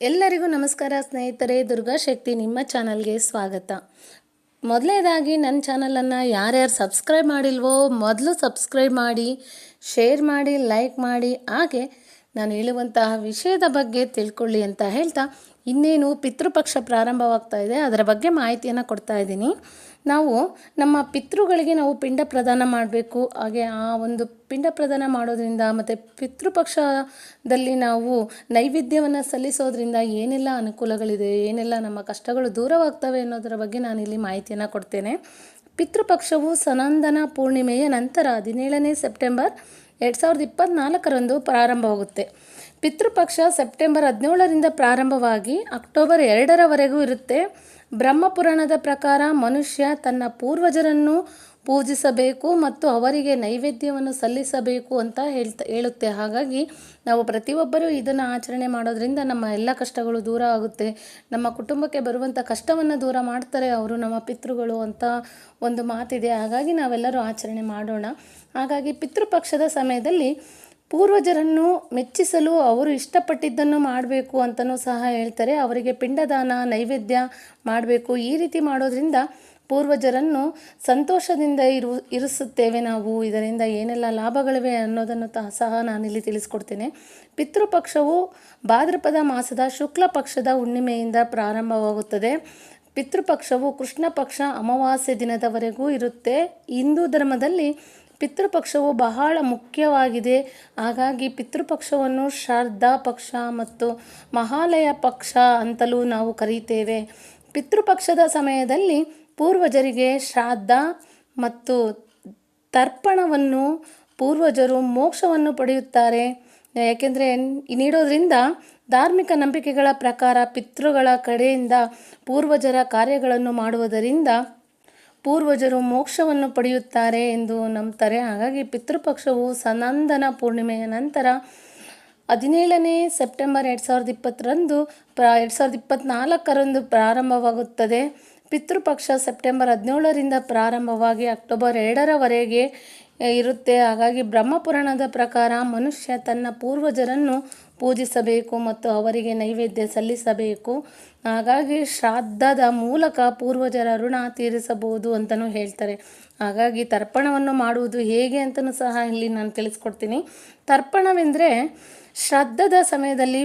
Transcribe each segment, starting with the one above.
ಎಲ್ಲರಿಗೂ ನಮಸ್ಕಾರ ಸ್ನೇಹಿತರೆ, ದುರ್ಗಾ ಶಕ್ತಿ ನಿಮ್ಮ ಚಾನಲ್ಗೆ ಸ್ವಾಗತ. ಮೊದಲನೇದಾಗಿ ನನ್ನ ಚಾನಲನ್ನು ಯಾರ್ಯಾರು ಸಬ್ಸ್ಕ್ರೈಬ್ ಮಾಡಿಲ್ವೋ ಮೊದಲು ಸಬ್ಸ್ಕ್ರೈಬ್ ಮಾಡಿ, ಶೇರ್ ಮಾಡಿ, ಲೈಕ್ ಮಾಡಿ, ಹಾಗೆ ನಾನು ಹೇಳುವಂತಹ ವಿಷಯದ ಬಗ್ಗೆ ತಿಳ್ಕೊಳ್ಳಿ ಅಂತ ಹೇಳ್ತಾ ಇನ್ನೇನು ಪಿತೃಪಕ್ಷ ಪ್ರಾರಂಭವಾಗ್ತಾ ಇದೆ, ಅದರ ಬಗ್ಗೆ ಮಾಹಿತಿಯನ್ನು ಕೊಡ್ತಾ ಇದ್ದೀನಿ. ನಾವು ನಮ್ಮ ಪಿತೃಗಳಿಗೆ ನಾವು ಪಿಂಡ ಪ್ರದಾನ ಮಾಡಬೇಕು. ಹಾಗೆ ಆ ಒಂದು ಪಿಂಡ ಪ್ರದಾನ ಮಾಡೋದ್ರಿಂದ ಮತ್ತು ಪಿತೃಪಕ್ಷದಲ್ಲಿ ನಾವು ನೈವೇದ್ಯವನ್ನು ಸಲ್ಲಿಸೋದ್ರಿಂದ ಏನೆಲ್ಲ ಅನುಕೂಲಗಳಿದೆ, ಏನೆಲ್ಲ ನಮ್ಮ ಕಷ್ಟಗಳು ದೂರವಾಗ್ತವೆ ಅನ್ನೋದರ ಬಗ್ಗೆ ನಾನು ಇಲ್ಲಿ ಮಾಹಿತಿಯನ್ನು ಕೊಡ್ತೇನೆ. ಪಿತೃಪಕ್ಷವು ಸನಂದನ ಪೂರ್ಣಿಮೆಯ ನಂತರ ಹದಿನೇಳನೇ ಸೆಪ್ಟೆಂಬರ್ ಎರಡು ಸಾವಿರದ ಇಪ್ಪತ್ತ್ನಾಲ್ಕರಂದು ಪ್ರಾರಂಭವಾಗುತ್ತೆ. ಪಿತೃಪಕ್ಷ ಸೆಪ್ಟೆಂಬರ್ ಹದಿನೇಳರಿಂದ ಪ್ರಾರಂಭವಾಗಿ ಅಕ್ಟೋಬರ್ ಎರಡರವರೆಗೂ ಇರುತ್ತೆ. ಬ್ರಹ್ಮಪುರಾಣದ ಪ್ರಕಾರ ಮನುಷ್ಯ ತನ್ನ ಪೂರ್ವಜರನ್ನು ಪೂಜಿಸಬೇಕು ಮತ್ತು ಅವರಿಗೆ ನೈವೇದ್ಯವನ್ನು ಸಲ್ಲಿಸಬೇಕು ಅಂತ ಹೇಳ್ತಾ, ಹೇಳುತ್ತೆ. ಹಾಗಾಗಿ ನಾವು ಪ್ರತಿಯೊಬ್ಬರೂ ಇದನ್ನು ಆಚರಣೆ ಮಾಡೋದ್ರಿಂದ ನಮ್ಮ ಎಲ್ಲ ಕಷ್ಟಗಳು ದೂರ ಆಗುತ್ತೆ. ನಮ್ಮ ಕುಟುಂಬಕ್ಕೆ ಬರುವಂಥ ಕಷ್ಟವನ್ನು ದೂರ ಮಾಡ್ತಾರೆ ಅವರು, ನಮ್ಮ ಪಿತೃಗಳು ಅಂತ ಒಂದು ಮಾತಿದೆ. ಹಾಗಾಗಿ ನಾವೆಲ್ಲರೂ ಆಚರಣೆ ಮಾಡೋಣ. ಹಾಗಾಗಿ ಪಿತೃಪಕ್ಷದ ಸಮಯದಲ್ಲಿ ಪೂರ್ವಜರನ್ನು ಮೆಚ್ಚಿಸಲು ಅವರು ಇಷ್ಟಪಟ್ಟಿದ್ದನ್ನು ಮಾಡಬೇಕು ಅಂತಲೂ ಸಹ ಹೇಳ್ತಾರೆ. ಅವರಿಗೆ ಪಿಂಡದಾನ, ನೈವೇದ್ಯ ಮಾಡಬೇಕು. ಈ ರೀತಿ ಮಾಡೋದ್ರಿಂದ ಪೂರ್ವಜರನ್ನು ಸಂತೋಷದಿಂದ ಇರು, ಇರಿಸುತ್ತೇವೆ ನಾವು. ಇದರಿಂದ ಏನೆಲ್ಲ ಲಾಭಗಳಿವೆ ಅನ್ನೋದನ್ನು ತ, ಸಹ ನಾನಿಲ್ಲಿ ತಿಳಿಸ್ಕೊಡ್ತೇನೆ. ಪಿತೃಪಕ್ಷವು ಭಾದ್ರಪದ ಮಾಸದ ಶುಕ್ಲ ಪಕ್ಷದ ಹುಣ್ಣಿಮೆಯಿಂದ ಪ್ರಾರಂಭವಾಗುತ್ತದೆ. ಪಿತೃಪಕ್ಷವು ಕೃಷ್ಣ ಪಕ್ಷ ಅಮಾವಾಸ್ಯೆ ದಿನದವರೆಗೂ ಇರುತ್ತೆ. ಹಿಂದೂ ಧರ್ಮದಲ್ಲಿ ಪಿತೃಪಕ್ಷವು ಬಹಳ ಮುಖ್ಯವಾಗಿದೆ. ಹಾಗಾಗಿ ಪಿತೃಪಕ್ಷವನ್ನು ಶ್ರದ್ಧಾ ಪಕ್ಷ ಮತ್ತು ಮಹಾಲಯ ಪಕ್ಷ ಅಂತಲೂ ನಾವು ಕರೀತೇವೆ. ಪಿತೃಪಕ್ಷದ ಸಮಯದಲ್ಲಿ ಪೂರ್ವಜರಿಗೆ ಶ್ರಾದ್ದ ಮತ್ತು ತರ್ಪಣವನ್ನು ಪೂರ್ವಜರು ಮೋಕ್ಷವನ್ನು ಪಡೆಯುತ್ತಾರೆ. ಯಾಕೆಂದರೆ ನೀಡೋದ್ರಿಂದ ಧಾರ್ಮಿಕ ನಂಬಿಕೆಗಳ ಪ್ರಕಾರ ಪಿತೃಗಳ ಕಡೆಯಿಂದ ಪೂರ್ವಜರ ಕಾರ್ಯಗಳನ್ನು ಮಾಡುವುದರಿಂದ ಪೂರ್ವಜರು ಮೋಕ್ಷವನ್ನು ಪಡೆಯುತ್ತಾರೆ ಎಂದು ನಂಬ್ತಾರೆ. ಹಾಗಾಗಿ ಪಿತೃಪಕ್ಷವು ಸನಂದನ ಪೂರ್ಣಿಮೆಯ ನಂತರ ಹದಿನೇಳನೇ ಸೆಪ್ಟೆಂಬರ್ ಎರಡು ಸಾವಿರದ ಇಪ್ಪತ್ತರಂದು ಪ್ರ ಎರಡು ಸಾವಿರದ ಇಪ್ಪತ್ತ್ನಾಲ್ಕರಂದು ಪ್ರಾರಂಭವಾಗುತ್ತದೆ. ಪಿತೃಪಕ್ಷ ಸೆಪ್ಟೆಂಬರ್ ಹದಿನೇಳರಿಂದ ಪ್ರಾರಂಭವಾಗಿ ಅಕ್ಟೋಬರ್ ಎರಡರವರೆಗೆ ಇರುತ್ತೆ. ಹಾಗಾಗಿ ಬ್ರಹ್ಮಪುರಾಣದ ಪ್ರಕಾರ ಮನುಷ್ಯ ತನ್ನ ಪೂರ್ವಜರನ್ನು ಪೂಜಿಸಬೇಕು ಮತ್ತು ಅವರಿಗೆ ನೈವೇದ್ಯ ಸಲ್ಲಿಸಬೇಕು. ಹಾಗಾಗಿ ಶ್ರಾದ್ದದ ಮೂಲಕ ಪೂರ್ವಜರ ಋಣ ತೀರಿಸಬಹುದು ಅಂತಲೂ ಹೇಳ್ತಾರೆ. ಹಾಗಾಗಿ ತರ್ಪಣವನ್ನು ಮಾಡುವುದು ಹೇಗೆ ಅಂತಲೂ ಸಹ ಇಲ್ಲಿ ನಾನು ತಿಳಿಸ್ಕೊಡ್ತೀನಿ. ತರ್ಪಣವೆಂದರೆ ಶ್ರಾದ್ದದ ಸಮಯದಲ್ಲಿ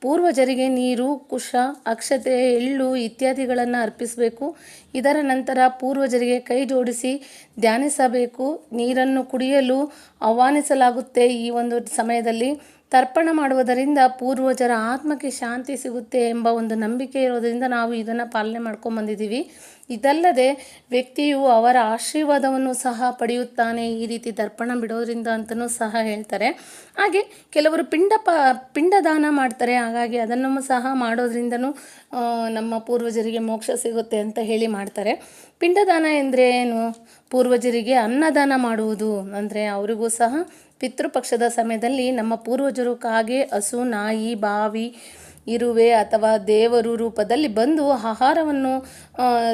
ಪೂರ್ವಜರಿಗೆ ನೀರು, ಕುಶ, ಅಕ್ಷತೆ, ಎಳ್ಳು ಇತ್ಯಾದಿಗಳನ್ನು ಅರ್ಪಿಸಬೇಕು. ಇದರ ನಂತರ ಪೂರ್ವಜರಿಗೆ ಕೈ ಜೋಡಿಸಿ ಧ್ಯಾನಿಸಬೇಕು. ನೀರನ್ನು ಕುಡಿಯಲು ಆಹ್ವಾನಿಸಲಾಗುತ್ತೆ ಈ ಒಂದು ಸಮಯದಲ್ಲಿ. ತರ್ಪಣ ಮಾಡುವುದರಿಂದ ಪೂರ್ವಜರ ಆತ್ಮಕ್ಕೆ ಶಾಂತಿ ಸಿಗುತ್ತೆ ಎಂಬ ಒಂದು ನಂಬಿಕೆ ಇರೋದರಿಂದ ನಾವು ಇದನ್ನು ಪಾಲನೆ ಮಾಡ್ಕೊಂಬಂದಿದ್ದೀವಿ ಇದಲ್ಲದೆ ವ್ಯಕ್ತಿಯು ಅವರ ಆಶೀರ್ವಾದವನ್ನು ಸಹ ಪಡೆಯುತ್ತಾನೆ ಈ ರೀತಿ ತರ್ಪಣ ಬಿಡೋದ್ರಿಂದ ಅಂತಲೂ ಸಹ ಹೇಳ್ತಾರೆ. ಹಾಗೆ ಕೆಲವರು ಪಿಂಡ ಪಿಂಡದಾನ ಮಾಡ್ತಾರೆ. ಹಾಗಾಗಿ ಅದನ್ನು ಸಹ ಮಾಡೋದ್ರಿಂದನೂ ನಮ್ಮ ಪೂರ್ವಜರಿಗೆ ಮೋಕ್ಷ ಸಿಗುತ್ತೆ ಅಂತ ಹೇಳಿ ಮಾಡ್ತಾರೆ. ಪಿಂಡದಾನ ಎಂದರೆ ಏನು? ಪೂರ್ವಜರಿಗೆ ಅನ್ನದಾನ ಮಾಡುವುದು. ಅಂದರೆ ಅವರಿಗೂ ಸಹ ಪಿತೃಪಕ್ಷದ ಸಮಯದಲ್ಲಿ ನಮ್ಮ ಪೂರ್ವಜರು ಕಾಗೆ, ಹಸು, ನಾಯಿ, ಬಾವಿ, ಇರುವೆ ಅಥವಾ ದೇವರು ರೂಪದಲ್ಲಿ ಬಂದು ಆಹಾರವನ್ನು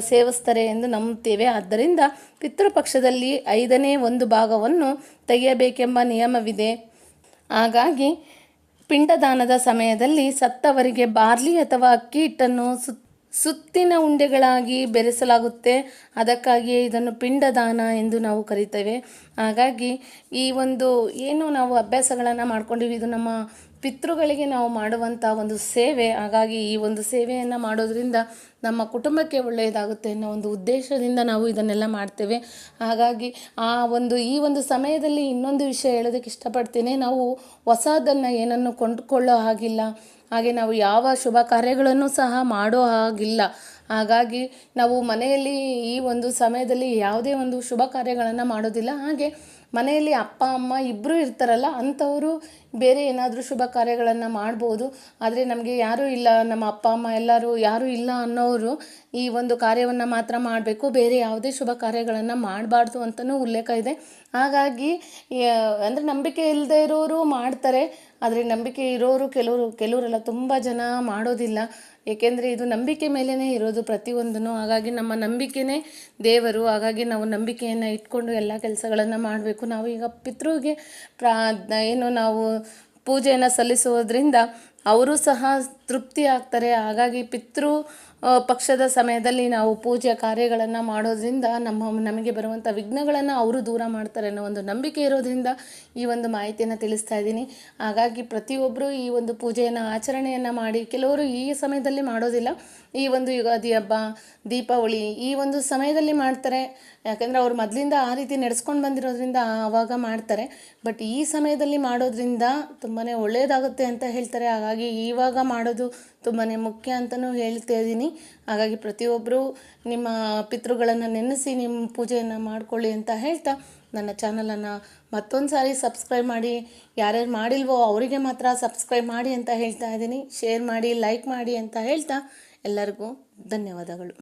ಸೇವಿಸ್ತಾರೆ ಎಂದು ನಂಬುತ್ತೇವೆ. ಆದ್ದರಿಂದ ಪಿತೃಪಕ್ಷದಲ್ಲಿ ಐದನೇ ಒಂದು ಭಾಗವನ್ನು ತೆಗೆಯಬೇಕೆಂಬ ನಿಯಮವಿದೆ. ಹಾಗಾಗಿ ಪಿಂಡದಾನದ ಸಮಯದಲ್ಲಿ ಸತ್ತವರಿಗೆ ಬಾರ್ಲಿ ಅಥವಾ ಅಕ್ಕಿ ಹಿಟ್ಟನ್ನು ಸುತ್ತ ಸುತ್ತಿನ ಉಂಡೆಗಳಾಗಿ ಬೆರೆಸಲಾಗುತ್ತೆ. ಅದಕ್ಕಾಗಿಯೇ ಇದನ್ನು ಪಿಂಡದಾನ ಎಂದು ನಾವು ಕರಿತೇವೆ. ಹಾಗಾಗಿ ಈ ಒಂದು ಏನು ನಾವು ಅಭ್ಯಾಸಗಳನ್ನು ಮಾಡ್ಕೊಂಡಿವಿ, ಇದು ನಮ್ಮ ಪಿತೃಗಳಿಗೆ ನಾವು ಮಾಡುವಂಥ ಒಂದು ಸೇವೆ. ಹಾಗಾಗಿ ಈ ಒಂದು ಸೇವೆಯನ್ನು ಮಾಡೋದ್ರಿಂದ ನಮ್ಮ ಕುಟುಂಬಕ್ಕೆ ಒಳ್ಳೆಯದಾಗುತ್ತೆ ಅನ್ನೋ ಒಂದು ಉದ್ದೇಶದಿಂದ ನಾವು ಇದನ್ನೆಲ್ಲ ಮಾಡ್ತೇವೆ. ಹಾಗಾಗಿ ಆ ಒಂದು, ಈ ಒಂದು ಸಮಯದಲ್ಲಿ ಇನ್ನೊಂದು ವಿಷಯ ಹೇಳೋದಕ್ಕೆ ಇಷ್ಟಪಡ್ತೀನಿ. ನಾವು ಹೊಸದನ್ನು ಏನನ್ನು ಕೊಂಡುಕೊಳ್ಳೋ ಹಾಗಿಲ್ಲ. ಹಾಗೆ ನಾವು ಯಾವ ಶುಭ ಕಾರ್ಯಗಳನ್ನು ಸಹ ಮಾಡೋ ಹಾಗಿಲ್ಲ. ಹಾಗಾಗಿ ನಾವು ಮನೆಯಲ್ಲಿ ಈ ಒಂದು ಸಮಯದಲ್ಲಿ ಯಾವುದೇ ಒಂದು ಶುಭ ಕಾರ್ಯಗಳನ್ನು ಮಾಡೋದಿಲ್ಲ. ಹಾಗೆ ಮನೆಯಲ್ಲಿ ಅಪ್ಪ, ಅಮ್ಮ ಇಬ್ಬರೂ ಇರ್ತಾರಲ್ಲ, ಅಂಥವರು ಬೇರೆ ಏನಾದರೂ ಶುಭ ಕಾರ್ಯಗಳನ್ನು ಮಾಡ್ಬೋದು. ಆದರೆ ನಮಗೆ ಯಾರೂ ಇಲ್ಲ, ನಮ್ಮ ಅಪ್ಪ, ಅಮ್ಮ ಎಲ್ಲರೂ ಯಾರೂ ಇಲ್ಲ ಅನ್ನೋರು ಈ ಒಂದು ಕಾರ್ಯವನ್ನು ಮಾತ್ರ ಮಾಡಬೇಕು. ಬೇರೆ ಯಾವುದೇ ಶುಭ ಕಾರ್ಯಗಳನ್ನು ಮಾಡಬಾರ್ದು ಅಂತಲೂ ಉಲ್ಲೇಖ ಇದೆ. ಹಾಗಾಗಿ ಅಂದರೆ ನಂಬಿಕೆ ಇಲ್ಲದೆ ಇರೋರು ಮಾಡ್ತಾರೆ. ಆದರೆ ನಂಬಿಕೆ ಇರೋರು ಕೆಲವರು, ಕೆಲವರೆಲ್ಲ ತುಂಬ ಜನ ಮಾಡೋದಿಲ್ಲ. ಏಕೆಂದರೆ ಇದು ನಂಬಿಕೆ ಮೇಲೇ ಇರೋದು ಪ್ರತಿಯೊಂದೂ ಹಾಗಾಗಿ ನಮ್ಮ ನಂಬಿಕೆನೇ ದೇವರು. ಹಾಗಾಗಿ ನಾವು ನಂಬಿಕೆಯನ್ನು ಇಟ್ಕೊಂಡು ಎಲ್ಲ ಕೆಲಸಗಳನ್ನು ಮಾಡಬೇಕು. ನಾವು ಈಗ ಪಿತೃಗೆ ಪ್ರಾ, ಏನು ನಾವು ಪೂಜೆಯನ್ನು ಸಲ್ಲಿಸೋದ್ರಿಂದ ಅವರು ಸಹ ತೃಪ್ತಿ ಆಗ್ತಾರೆ. ಹಾಗಾಗಿ ಪಿತೃ ಪಕ್ಷದ ಸಮಯದಲ್ಲಿ ನಾವು ಪೂಜೆ ಕಾರ್ಯಗಳನ್ನು ಮಾಡೋದ್ರಿಂದ ನಮ್ಮ, ನಮಗೆ ಬರುವಂಥ ವಿಘ್ನಗಳನ್ನು ಅವರು ದೂರ ಮಾಡ್ತಾರೆ ಅನ್ನೋ ಒಂದು ನಂಬಿಕೆ ಇರೋದ್ರಿಂದ ಈ ಒಂದು ಮಾಹಿತಿಯನ್ನು ತಿಳಿಸ್ತಾ ಇದ್ದೀನಿ. ಹಾಗಾಗಿ ಪ್ರತಿಯೊಬ್ಬರು ಈ ಒಂದು ಪೂಜೆಯನ್ನು, ಆಚರಣೆಯನ್ನು ಮಾಡಿ, ಕೆಲವರು ಈ ಸಮಯದಲ್ಲಿ ಮಾಡೋದಿಲ್ಲ. ಈ ಒಂದು ಯುಗಾದಿ ಹಬ್ಬ, ದೀಪಾವಳಿ ಈ ಒಂದು ಸಮಯದಲ್ಲಿ ಮಾಡ್ತಾರೆ. ಯಾಕಂದರೆ ಅವ್ರು ಮೊದಲಿಂದ ಆ ರೀತಿ ನಡೆಸ್ಕೊಂಡು ಬಂದಿರೋದ್ರಿಂದ ಆವಾಗ ಮಾಡ್ತಾರೆ. ಬಟ್ ಈ ಸಮಯದಲ್ಲಿ ಮಾಡೋದ್ರಿಂದ ತುಂಬಾ ಒಳ್ಳೆಯದಾಗುತ್ತೆ ಅಂತ ಹೇಳ್ತಾರೆ. ಹಾಗಾಗಿ ಇವಾಗ ಮಾಡೋದು ತುಂಬಾ ಮುಖ್ಯ ಅಂತಲೂ ಹೇಳ್ತಾ ಇದ್ದೀನಿ. ಹಾಗಾಗಿ ಪ್ರತಿಯೊಬ್ಬರು ನಿಮ್ಮ ಪಿತೃಗಳನ್ನು ನೆನೆಸಿ ನಿಮ್ಮ ಪೂಜೆಯನ್ನು ಮಾಡ್ಕೊಳ್ಳಿ ಅಂತ ಹೇಳ್ತಾ ನನ್ನ ಚಾನಲನ್ನು ಮತ್ತೊಂದು ಸಾರಿ ಸಬ್ಸ್ಕ್ರೈಬ್ ಮಾಡಿ. ಯಾರ್ಯಾರು ಮಾಡಿಲ್ವೋ ಅವರಿಗೆ ಮಾತ್ರ ಸಬ್ಸ್ಕ್ರೈಬ್ ಮಾಡಿ ಅಂತ ಹೇಳ್ತಾ ಇದ್ದೀನಿ. ಶೇರ್ ಮಾಡಿ ಲೈಕ್ ಮಾಡಿ ಅಂತ ಹೇಳ್ತಾ ಎಲ್ಲರಿಗೂ ಧನ್ಯವಾದಗಳು.